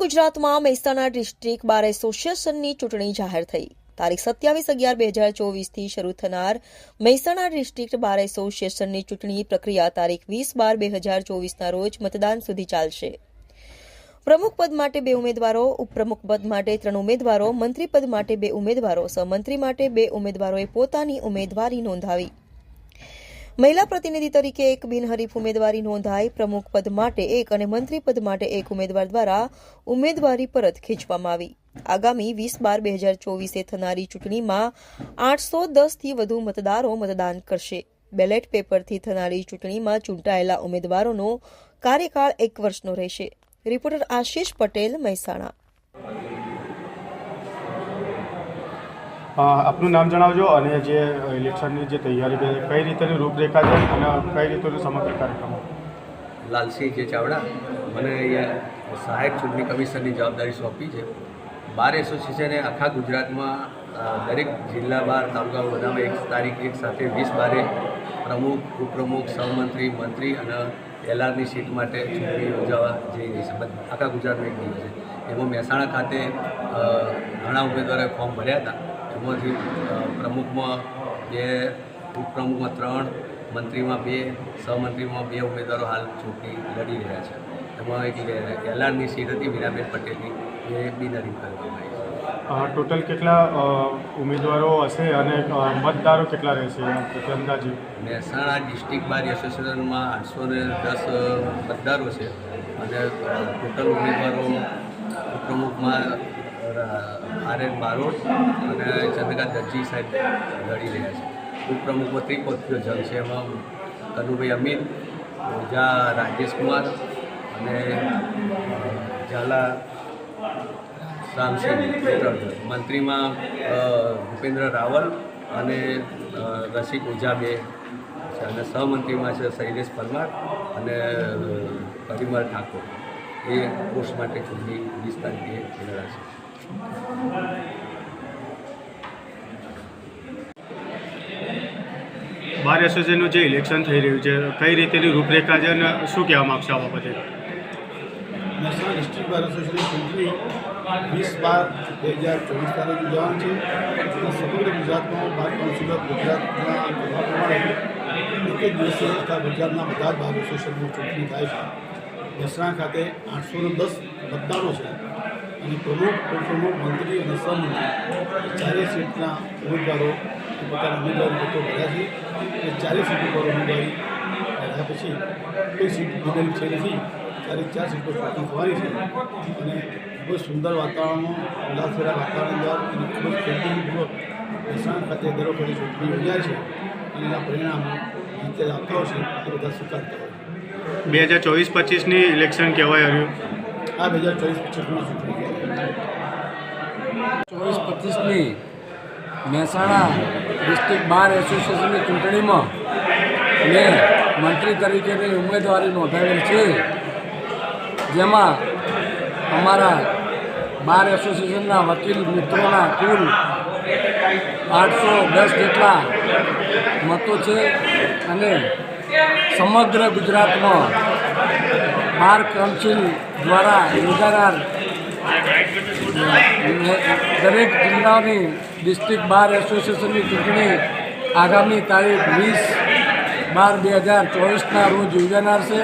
ગુજરાતમાં મહેસાણા ડિસ્ટ્રિક્ટ બાર એસોસિએશનની ચૂંટણી જાહેર થઈ. તારીખ સત્યાવીસ અગિયાર બે હજાર ચોવીસથી શરૂ થનાર મહેસાણા ડિસ્ટ્રિક્ટ બાર એસોસિએશનની ચૂંટણી પ્રક્રિયા તારીખ વીસ બાર બે હજાર ચોવીસના રોજ મતદાન સુધી ચાલશે. પ્રમુખ પદ માટે બે ઉમેદવારો, ઉપપ્રમુખ પદ માટે ત્રણ ઉમેદવારો, મંત્રી પદ માટે બે ઉમેદવારો, સહમંત્રી માટે બે ઉમેદવારોએ પોતાની ઉમેદવારી નોંધાવી. મહિલા પ્રતિનિધિ તરીકે એક બિનહરીફ ઉમેદવારી નોંધાઈ પ્રમુખ પદ માટે એક અને મંત્રી પદ માટે એક ઉમેદવાર દ્વારા ઉમેદવારી પરત ખેંચવામાં આવી. આગામી વીસ બાર બે હજાર ચોવીસે થનારી ચૂંટણીમાં આઠસો દસથી વધુ મતદારો મતદાન કરશે. બેલેટ પેપરથી થનારી ચૂંટણીમાં ચૂંટાયેલા ઉમેદવારોનો કાર્યકાળ એક વર્ષનો રહેશે. રિપોર્ટર આશીષ પટેલ મહેસાણા. આપનું નામ જણાવજો અને જે ઇલેક્શનની જે તૈયારી છે, કઈ રીતેની રૂપરેખા છે અને કઈ રીતેનું સમગ્ર કાર્યક્રમ? લાલસિંહ જે ચાવડા, મને અહીંયા સહાયક ચૂંટણી કમિશનની જવાબદારી સોંપી છે. બાર એસોસિએશને આખા ગુજરાતમાં દરેક જિલ્લા, બાર તાલુકા બધામાં એક તારીખ એક સાથે વીસ બારે પ્રમુખ, ઉપપ્રમુખ, સહમંત્રી, મંત્રી અને એલઆરની સીટ માટે ચૂંટણી યોજાવા જઈ રહી છે. આખા ગુજરાતમાં એક છે. એમાં મહેસાણા ખાતે ઘણા ઉમેદવારોએ ફોર્મ ભર્યા હતા. એમાંથી પ્રમુખમાં બે ઉપપ્રમુખમાં ત્રણ મંત્રીમાં બે સહમંત્રીમાં બે ઉમેદવારો હાલ ચૂંટણી લડી રહ્યા છે. એમાં એક એલાનની સીટ હતી વીરાબેન પટેલની એ બિનહરીફ કરવામાં આવી છે. ટોટલ કેટલા ઉમેદવારો હશે અને મતદારો કેટલા રહેશે અંદાજે? મહેસાણા ડિસ્ટ્રિક્ટ બાર એસોસિએશનમાં આઠસો ને દસ મતદારો છે. અને ટોટલ ઉમેદવારો પ્રમુખમાં આર એન બારોટ અને ચંદ્રકાંત દત્તજી સાહેબ લડી રહ્યા છે. ઉપપ્રમુખમાં ત્રિપક્ષીય જંગ છે. એમાં કનુભાઈ અમિત ઓઝા રાજેશ કુમાર અને ઝાલા રામસિંહ. મંત્રીમાં ભૂપેન્દ્ર રાવલ અને રસિક ઓઝા બે છે અને સહમંત્રીમાં છે શૈલેષ પરમાર અને પરિમલ ઠાકોર. એ કોર્સ માટે ચૂંટણી વીસ તારીખે લડાશે બાર એસોસિએશનનું જે ઇલેક્શન થઈ રહ્યું છે, કઈ રીતેની રૂપરેખા છે અને શું કહેવા માગશો આ બાબતે નેશનલ ડિસ્ટ્રિક્ટ બાર એસોસિએશન ચૂંટણી વીસ બાર બે હજાર ચોવીસ તારીખ યોજાવાની છે. સમગ્ર ગુજરાતમાં બાર કાઉન્સિલર ગુજરાતના પ્રમાણે એક દિવસે ગુજરાતના બધા જ બાર એસોસિએશનની ચૂંટણી થાય છે. મહેસાણા ખાતે આઠસો દસ મતદારો છે. અને પ્રમુખ, ઉપપ્રમુખ, મંત્રી અને સહમંત્રી ચારેય સીટના ઉમેદવારો પોતાના ઉમેદવારી પત્રો ભર્યા છે. અને ચારેય સીટ ઉપર ઉમેદવારી ભર્યા પછી કોઈ સીટ બદલ છે નથી. ત્યારે ચાર સીટો ચૂંટણી થવાની છે. અને ખૂબ જ સુંદર વાતાવરણમાં ઉલ્લાસભર્યા વાતાવરણ દ્વારા અને ખૂબ જ ખેતીપૂર્વક મહેસાણા ખાતે દર વખતે ચૂંટણી યોજાય છે. અને એના પરિણામો રીતે આવતા હશે એ બધા સ્વીકારતા હોય છે. બે હજાર ચોવીસ પચીસની ઇલેક્શન કહેવાય રહ્યું આ બે હજાર ચોવીસ ચૂંટણી. ચોવીસ પચીસની મહેસાણા ડિસ્ટ્રિક્ટ બાર એસોસિએશનની ચૂંટણીમાં મેં મંત્રી તરીકેની ઉમેદવારી નોંધાવેલ છે જેમાં અમારા બાર એસોસિએશનના વકીલ મિત્રોના કુલ આઠસો દસ જેટલા મતો છે અને સમગ્ર ગુજરાતમાં બાર કાઉન્સિલ દ્વારા યોજાનાર દરેક જિલ્લાની ડિસ્ટ્રિક્ટ બાર એસોસિએશનની ચૂંટણી આગામી તારીખ વીસ બાર બે હજાર ચોવીસના રોજ યોજાનાર છે.